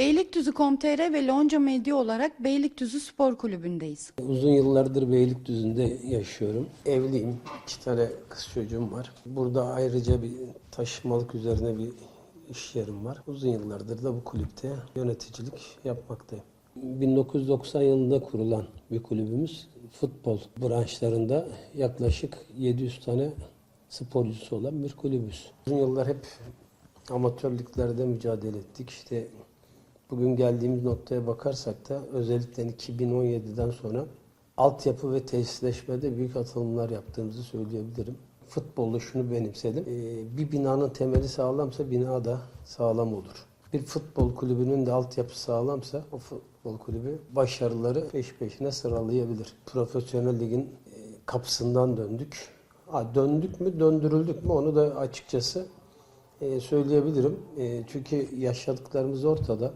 Beylikdüzü.com.tr ve Lonca Medya olarak Beylikdüzü Spor Kulübü'ndeyiz. Uzun yıllardır Beylikdüzü'nde yaşıyorum. Evliyim. iki tane kız çocuğum var. Burada ayrıca bir taşımalık üzerine bir iş yerim var. Uzun yıllardır da bu kulüpte yöneticilik yapmaktayım. 1990 yılında kurulan bir kulübümüz. Futbol branşlarında yaklaşık 700 tane sporcusu olan bir kulübüz. Uzun yıllar hep amatör liglerde mücadele ettik. İşte bugün geldiğimiz noktaya bakarsak da özellikle 2017'den sonra altyapı ve tesisleşmede büyük atılımlar yaptığımızı söyleyebilirim. Futbolda şunu benimsedim. Ee, bir binanın temeli sağlamsa bina da sağlam olur. Bir futbol kulübünün de altyapı sağlamsa o futbol kulübü başarıları peş peşine sıralayabilir. Profesyonel ligin e, kapısından döndük. Ha, döndük mü döndürüldük mü onu da açıkçası e, söyleyebilirim. E, çünkü yaşadıklarımız ortada.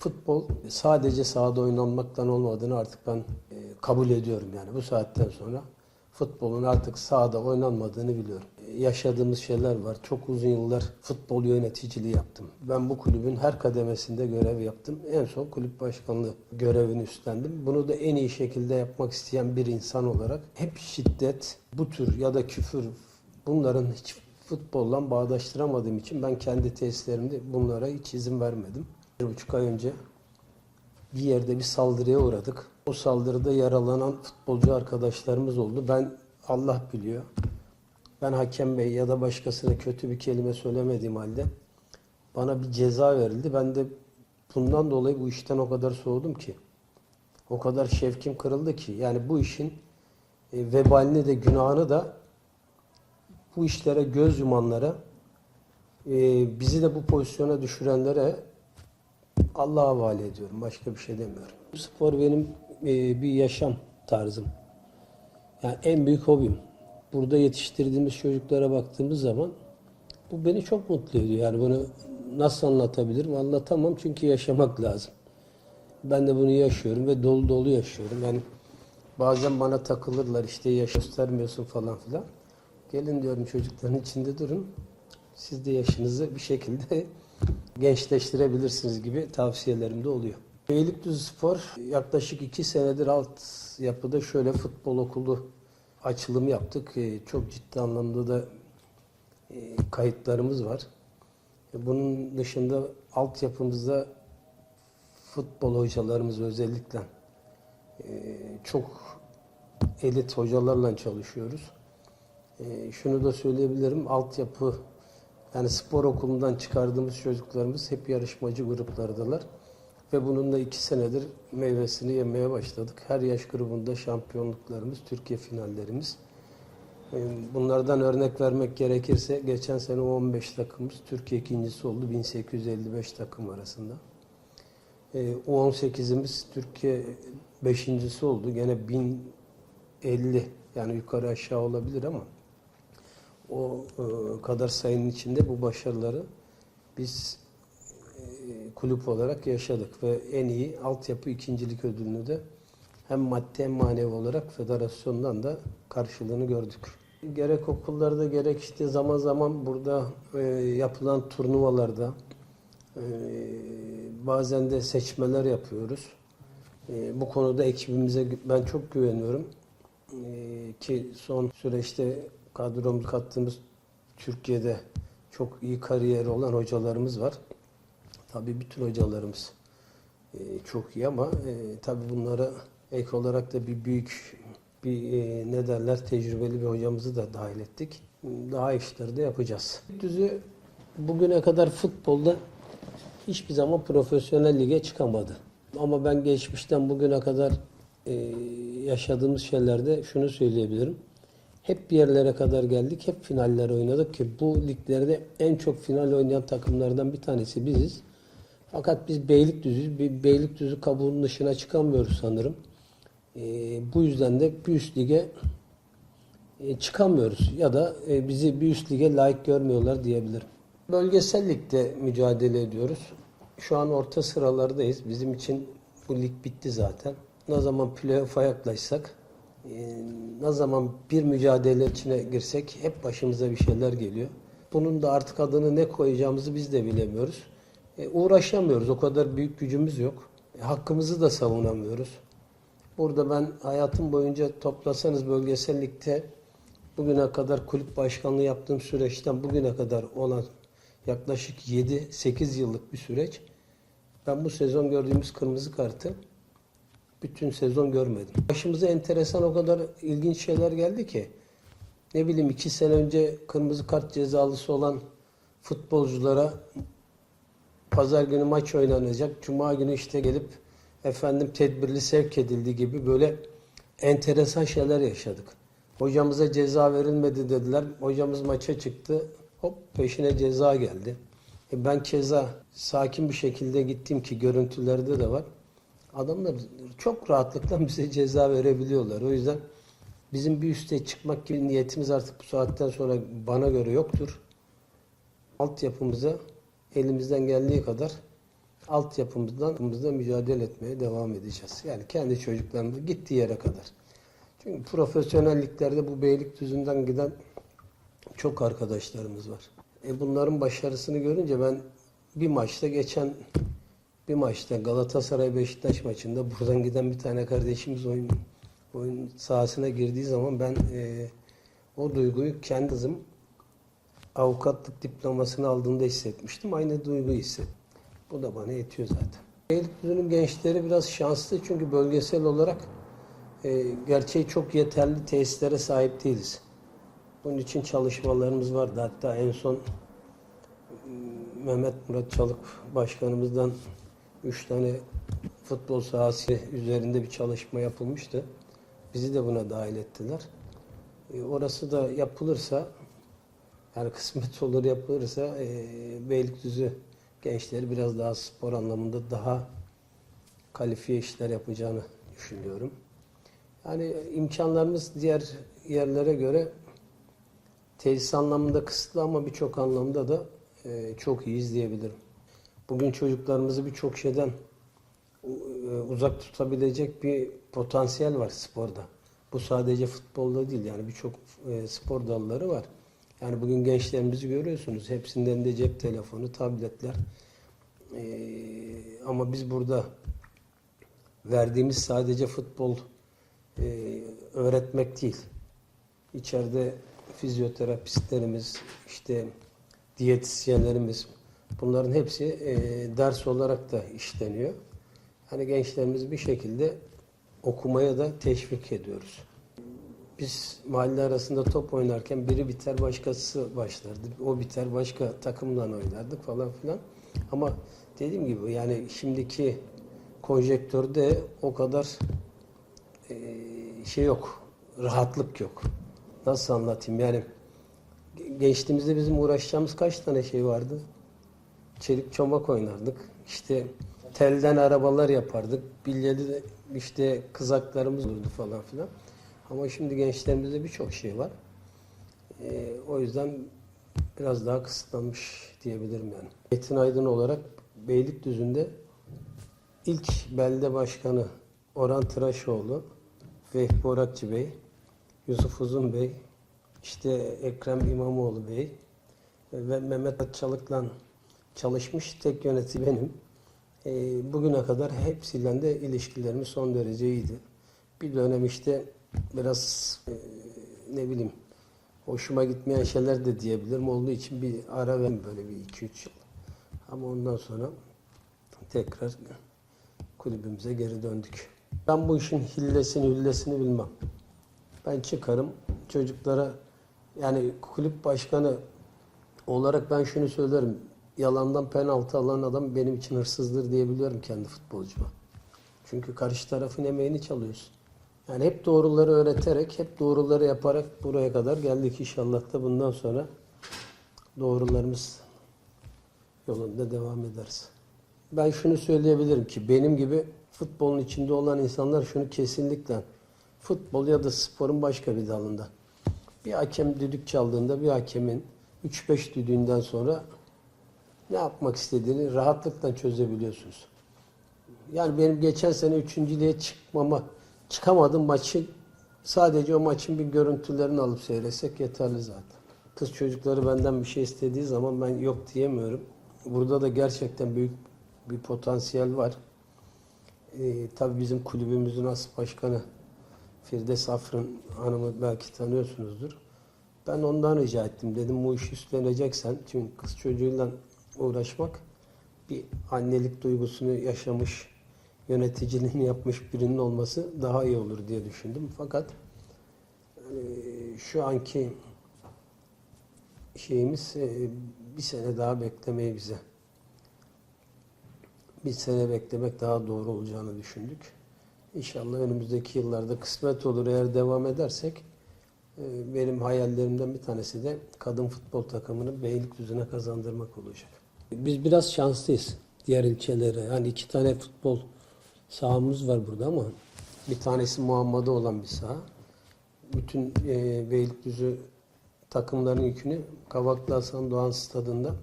Futbol sadece sahada oynanmaktan olmadığını artık ben e, kabul ediyorum yani bu saatten sonra. Futbolun artık sahada oynanmadığını biliyorum. E, yaşadığımız şeyler var. Çok uzun yıllar futbol yöneticiliği yaptım. Ben bu kulübün her kademesinde görev yaptım. En son kulüp başkanlığı görevini üstlendim. Bunu da en iyi şekilde yapmak isteyen bir insan olarak hep şiddet, bu tür ya da küfür bunların hiç futbolla bağdaştıramadığım için ben kendi tesislerimde bunlara hiç izin vermedim. Bir buçuk ay önce bir yerde bir saldırıya uğradık. O saldırıda yaralanan futbolcu arkadaşlarımız oldu. Ben Allah biliyor. Ben hakem bey ya da başkasına kötü bir kelime söylemediğim halde bana bir ceza verildi. Ben de bundan dolayı bu işten o kadar soğudum ki. O kadar şevkim kırıldı ki. Yani bu işin e, vebalini de günahını da bu işlere göz yumanlara, e, bizi de bu pozisyona düşürenlere Allah'a havale ediyorum. Başka bir şey demiyorum. Spor benim e, bir yaşam tarzım. Yani en büyük hobim. Burada yetiştirdiğimiz çocuklara baktığımız zaman bu beni çok mutlu ediyor. Yani bunu nasıl anlatabilirim? Anlatamam çünkü yaşamak lazım. Ben de bunu yaşıyorum ve dolu dolu yaşıyorum. Yani bazen bana takılırlar işte yaş göstermiyorsun falan filan. Gelin diyorum çocukların içinde durun. Siz de yaşınızı bir şekilde gençleştirebilirsiniz gibi tavsiyelerim de oluyor. Beylikdüzü Spor yaklaşık iki senedir alt yapıda şöyle futbol okulu açılım yaptık. Ee, Çok ciddi anlamda da e, kayıtlarımız var. E, Bunun dışında altyapımızda futbol hocalarımız özellikle e, çok elit hocalarla çalışıyoruz. E, şunu da söyleyebilirim. Altyapı yani spor okulundan çıkardığımız çocuklarımız hep yarışmacı gruplardalar. Ve bunun da iki senedir meyvesini yemeye başladık. Her yaş grubunda şampiyonluklarımız, Türkiye finallerimiz. E, Bunlardan örnek vermek gerekirse geçen sene 15 takımımız Türkiye ikincisi oldu 1855 takım arasında. E, U18'imiz Türkiye beşincisi oldu. Gene 1050 yani yukarı aşağı olabilir ama o e, kadar sayının içinde bu başarıları biz e, kulüp olarak yaşadık ve en iyi altyapı ikincilik ödülünü de hem maddi hem manevi olarak federasyondan da karşılığını gördük. Gerek okullarda gerek işte zaman zaman burada e, yapılan turnuvalarda e, bazen de seçmeler yapıyoruz. E, bu konuda ekibimize ben çok güveniyorum. E, ki son süreçte kadromuzu kattığımız Türkiye'de çok iyi kariyeri olan hocalarımız var. Tabii bütün hocalarımız e, çok iyi ama e, tabii bunlara ek olarak da bir büyük bir e, ne derler tecrübeli bir hocamızı da dahil ettik. Daha işleri de yapacağız. Düzü bugüne kadar futbolda hiçbir zaman profesyonel lige çıkamadı. Ama ben geçmişten bugüne kadar e, yaşadığımız şeylerde şunu söyleyebilirim. Hep bir yerlere kadar geldik, hep finaller oynadık ki bu liglerde en çok final oynayan takımlardan bir tanesi biziz. Fakat biz Beylikdüzü'yüz. Bir Beylikdüzü kabuğunun dışına çıkamıyoruz sanırım. E, bu yüzden de bir üst lige e, çıkamıyoruz ya da e, bizi bir üst lige layık görmüyorlar diyebilirim. Bölgesel ligde mücadele ediyoruz. Şu an orta sıralardayız. Bizim için bu lig bitti zaten. Ne zaman playoff'a yaklaşsak, ne zaman bir mücadele içine girsek hep başımıza bir şeyler geliyor. Bunun da artık adını ne koyacağımızı biz de bilemiyoruz. E, uğraşamıyoruz. O kadar büyük gücümüz yok. E, hakkımızı da savunamıyoruz. Burada ben hayatım boyunca toplasanız bölgesel ligde bugüne kadar kulüp başkanlığı yaptığım süreçten bugüne kadar olan yaklaşık 7-8 yıllık bir süreç. Ben bu sezon gördüğümüz kırmızı kartı bütün sezon görmedim. Başımıza enteresan o kadar ilginç şeyler geldi ki. Ne bileyim iki sene önce kırmızı kart cezalısı olan futbolculara pazar günü maç oynanacak. Cuma günü işte gelip efendim tedbirli sevk edildi gibi böyle enteresan şeyler yaşadık. Hocamıza ceza verilmedi dediler. Hocamız maça çıktı. Hop peşine ceza geldi. E ben keza sakin bir şekilde gittim ki görüntülerde de var. Adamlar çok rahatlıkla bize ceza verebiliyorlar. O yüzden bizim bir üste çıkmak gibi niyetimiz artık bu saatten sonra bana göre yoktur. Altyapımıza elimizden geldiği kadar altyapımızdan altyapımızda mücadele etmeye devam edeceğiz. Yani kendi çocuklarımız gittiği yere kadar. Çünkü profesyonelliklerde bu Beylikdüzü'nden giden çok arkadaşlarımız var. E bunların başarısını görünce ben bir maçta geçen bir maçta Galatasaray Beşiktaş maçında buradan giden bir tane kardeşimiz oyun oyun sahasına girdiği zaman ben e, o duyguyu kendi kızım avukatlık diplomasını aldığında hissetmiştim. Aynı duyguyu hissettim. Bu da bana yetiyor zaten. Beylikdüzü'nün gençleri biraz şanslı çünkü bölgesel olarak e, gerçeği çok yeterli tesislere sahip değiliz. Bunun için çalışmalarımız vardı. Hatta en son Mehmet Murat Çalık başkanımızdan üç tane futbol sahası üzerinde bir çalışma yapılmıştı. Bizi de buna dahil ettiler. E, orası da yapılırsa yani kısmet olur yapılırsa e, Beylikdüzü gençleri biraz daha spor anlamında daha kalifiye işler yapacağını düşünüyorum. Yani imkanlarımız diğer yerlere göre tesis anlamında kısıtlı ama birçok anlamda da e, çok iyiyiz diyebilirim. Bugün çocuklarımızı birçok şeyden e, uzak tutabilecek bir potansiyel var sporda. Bu sadece futbolda değil yani birçok e, spor dalları var. Yani bugün gençlerimizi görüyorsunuz. Hepsinden de cep telefonu, tabletler. E, ama biz burada verdiğimiz sadece futbol öğretmek değil. İçeride fizyoterapistlerimiz, işte diyetisyenlerimiz bunların hepsi e, ders olarak da işleniyor. Hani gençlerimiz bir şekilde okumaya da teşvik ediyoruz. Biz mahalle arasında top oynarken biri biter başkası başlardı. O biter başka takımla oynardık falan filan. Ama dediğim gibi yani şimdiki konjektörde o kadar e, şey yok. Rahatlık yok. Nasıl anlatayım yani gençliğimizde bizim uğraşacağımız kaç tane şey vardı? Çelik çomak oynardık. İşte telden arabalar yapardık. Bilyeli de işte kızaklarımız olurdu falan filan. Ama şimdi gençlerimizde birçok şey var. Ee, o yüzden biraz daha kısıtlanmış diyebilirim yani. Metin Aydın olarak Beylikdüzü'nde ilk belde başkanı Orhan Tıraşoğlu, Vehbi Orakçı Bey, Yusuf Uzun Bey, işte Ekrem İmamoğlu Bey ve Mehmet Çalık'la çalışmış tek yönetici benim. Ee, bugüne kadar hepsiyle de ilişkilerimiz son derece iyiydi. Bir dönem işte biraz e, ne bileyim hoşuma gitmeyen şeyler de diyebilirim olduğu için bir ara ver böyle bir iki üç yıl. Ama ondan sonra tekrar kulübümüze geri döndük. Ben bu işin hillesini hüllesini bilmem. Ben çıkarım çocuklara yani kulüp başkanı olarak ben şunu söylerim. Yalandan penaltı alan adam benim için hırsızdır diyebiliyorum kendi futbolcuma. Çünkü karşı tarafın emeğini çalıyorsun. Yani hep doğruları öğreterek, hep doğruları yaparak buraya kadar geldik inşallah da bundan sonra doğrularımız yolunda devam ederiz. Ben şunu söyleyebilirim ki benim gibi futbolun içinde olan insanlar şunu kesinlikle futbol ya da sporun başka bir dalında. Bir hakem düdük çaldığında bir hakemin 3-5 düdüğünden sonra ne yapmak istediğini rahatlıkla çözebiliyorsunuz. Yani benim geçen sene üçüncülüğe çıkmama, çıkamadım maçı sadece o maçın bir görüntülerini alıp seyretsek yeterli zaten. Kız çocukları benden bir şey istediği zaman ben yok diyemiyorum. burada da gerçekten büyük bir potansiyel var. Ee, tabii bizim kulübümüzün as başkanı Firdevs Afrın Hanım'ı belki tanıyorsunuzdur. Ben ondan rica ettim. Dedim bu işi üstleneceksen çünkü kız çocuğuyla uğraşmak bir annelik duygusunu yaşamış, yöneticiliğini yapmış birinin olması daha iyi olur diye düşündüm. Fakat e, şu anki şeyimiz e, bir sene daha beklemeyi bize bir sene beklemek daha doğru olacağını düşündük. İnşallah önümüzdeki yıllarda kısmet olur eğer devam edersek e, benim hayallerimden bir tanesi de kadın futbol takımını Beylikdüzü'ne kazandırmak olacak. Biz biraz şanslıyız diğer ilçelere. Yani iki tane futbol sahamız var burada ama bir tanesi Muhammed'e olan bir saha. Bütün e, Beylikdüzü takımların yükünü Kavaklı Hasan Doğan Stadında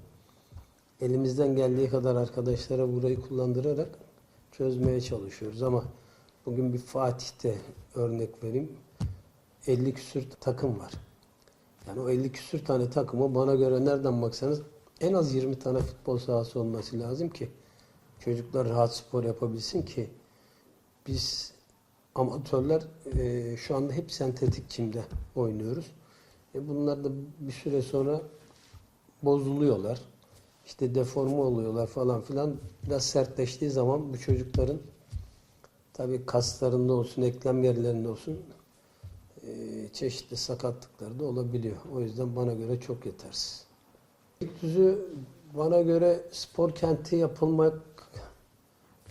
elimizden geldiği kadar arkadaşlara burayı kullandırarak çözmeye çalışıyoruz ama bugün bir Fatih'te örnek vereyim. 50 küsür takım var. Yani o 50 küsür tane takımı bana göre nereden baksanız en az 20 tane futbol sahası olması lazım ki çocuklar rahat spor yapabilsin ki biz amatörler e, şu anda hep sentetik çimde oynuyoruz. E, bunlar da bir süre sonra bozuluyorlar. İşte deforme oluyorlar falan filan. Biraz sertleştiği zaman bu çocukların tabii kaslarında olsun, eklem yerlerinde olsun e, çeşitli sakatlıkları da olabiliyor. O yüzden bana göre çok yetersiz. Beylikdüzü bana göre spor kenti yapılmak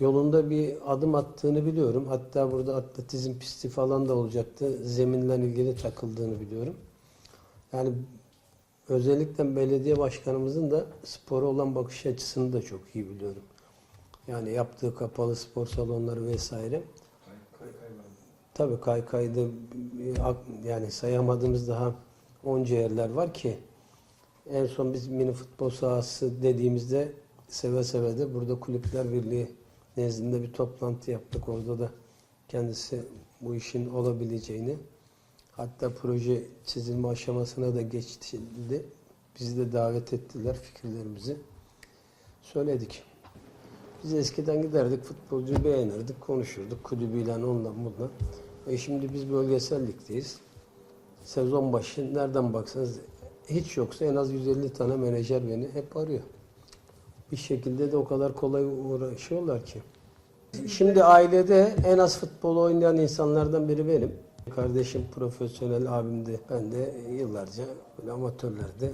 yolunda bir adım attığını biliyorum. Hatta burada atletizm pisti falan da olacaktı. Zeminle ilgili takıldığını biliyorum. Yani özellikle belediye başkanımızın da spora olan bakış açısını da çok iyi biliyorum. Yani yaptığı kapalı spor salonları vesaire. Tabii kaykayda yani sayamadığımız daha onca yerler var ki en son biz mini futbol sahası dediğimizde seve seve de burada Kulüpler Birliği nezdinde bir toplantı yaptık. Orada da kendisi bu işin olabileceğini hatta proje çizilme aşamasına da geçildi. Bizi de davet ettiler fikirlerimizi. Söyledik. Biz eskiden giderdik futbolcuyu beğenirdik, konuşurduk kulübüyle onunla bununla. E şimdi biz bölgesel ligdeyiz. Sezon başı nereden baksanız hiç yoksa en az 150 tane menajer beni hep arıyor. Bir şekilde de o kadar kolay uğraşıyorlar ki. Şimdi ailede en az futbol oynayan insanlardan biri benim. Kardeşim profesyonel, abim de ben de yıllarca böyle amatörlerde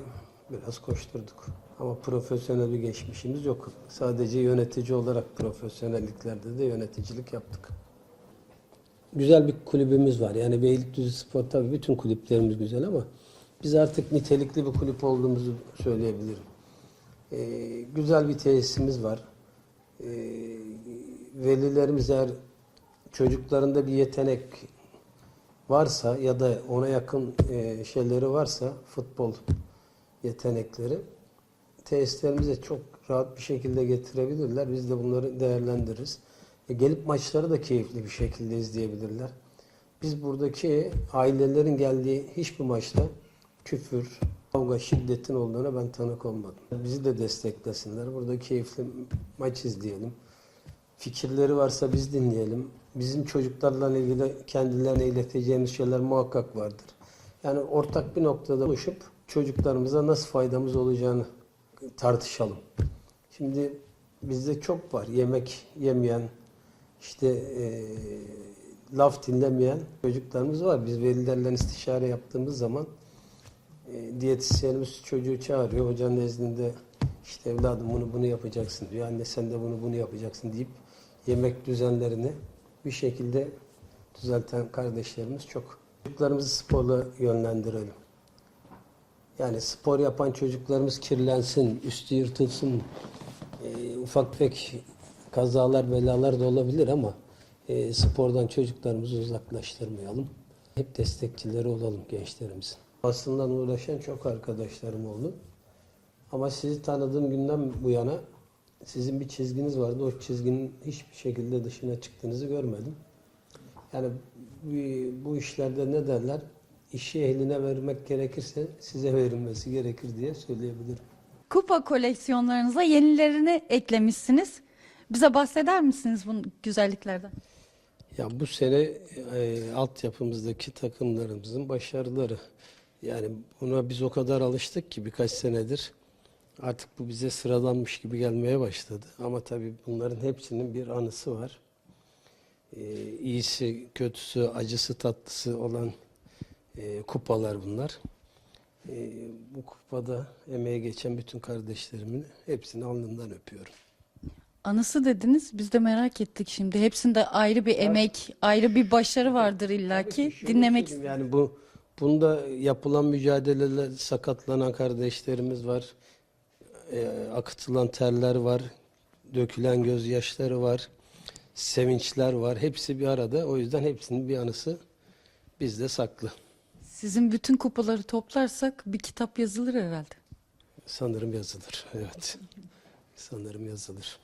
biraz koşturduk. Ama profesyonel bir geçmişimiz yok. Sadece yönetici olarak profesyonelliklerde de yöneticilik yaptık. Güzel bir kulübümüz var. Yani Beylikdüzü Spor tabii bütün kulüplerimiz güzel ama biz artık nitelikli bir kulüp olduğumuzu söyleyebilirim. Ee, güzel bir tesisimiz var. Ee, velilerimiz eğer çocuklarında bir yetenek varsa ya da ona yakın e, şeyleri varsa futbol yetenekleri tesislerimize çok rahat bir şekilde getirebilirler. Biz de bunları değerlendiririz. E, gelip maçları da keyifli bir şekilde izleyebilirler. Biz buradaki ailelerin geldiği hiçbir maçta küfür, kavga, şiddetin olduğuna ben tanık olmadım. Bizi de desteklesinler. Burada keyifli maç izleyelim. Fikirleri varsa biz dinleyelim. Bizim çocuklarla ilgili kendilerine ileteceğimiz şeyler muhakkak vardır. Yani ortak bir noktada buluşup çocuklarımıza nasıl faydamız olacağını tartışalım. Şimdi bizde çok var. Yemek yemeyen, işte e, laf dinlemeyen çocuklarımız var. Biz velilerle istişare yaptığımız zaman e, diyetisyenimiz çocuğu çağırıyor. Hocanın nezdinde işte evladım bunu bunu yapacaksın diyor. Anne sen de bunu bunu yapacaksın deyip yemek düzenlerini bir şekilde düzelten kardeşlerimiz çok. Çocuklarımızı sporla yönlendirelim. Yani spor yapan çocuklarımız kirlensin, üstü yırtılsın, e, ufak tefek kazalar, belalar da olabilir ama e, spordan çocuklarımızı uzaklaştırmayalım. Hep destekçileri olalım gençlerimizin. Aslında uğraşan çok arkadaşlarım oldu. Ama sizi tanıdığım günden bu yana sizin bir çizginiz vardı. O çizginin hiçbir şekilde dışına çıktığınızı görmedim. Yani bu- işlerde ne derler? İşi ehline vermek gerekirse size verilmesi gerekir diye söyleyebilirim. kupa koleksiyonlarınıza yenilerini eklemişsiniz. Bize bahseder misiniz bu güzelliklerden? Ya bu sene e, altyapımızdaki takımlarımızın başarıları. Yani buna biz o kadar alıştık ki birkaç senedir artık bu bize sıradanmış gibi gelmeye başladı. Ama tabii bunların hepsinin bir anısı var. E, iyisi, kötüsü, acısı, tatlısı olan e, kupalar bunlar. E, bu kupada emeğe geçen bütün kardeşlerimin hepsini alnından öpüyorum. Anısı dediniz. Biz de merak ettik şimdi. Hepsinde ayrı bir emek, ayrı bir başarı vardır illaki. Dinlemek söyleyeyim, Yani bu bunda yapılan mücadeleler sakatlanan kardeşlerimiz var. E, akıtılan terler var. Dökülen gözyaşları var. Sevinçler var. Hepsi bir arada. O yüzden hepsinin bir anısı bizde saklı. Sizin bütün kupaları toplarsak bir kitap yazılır herhalde. Sanırım yazılır. Evet. Sanırım yazılır.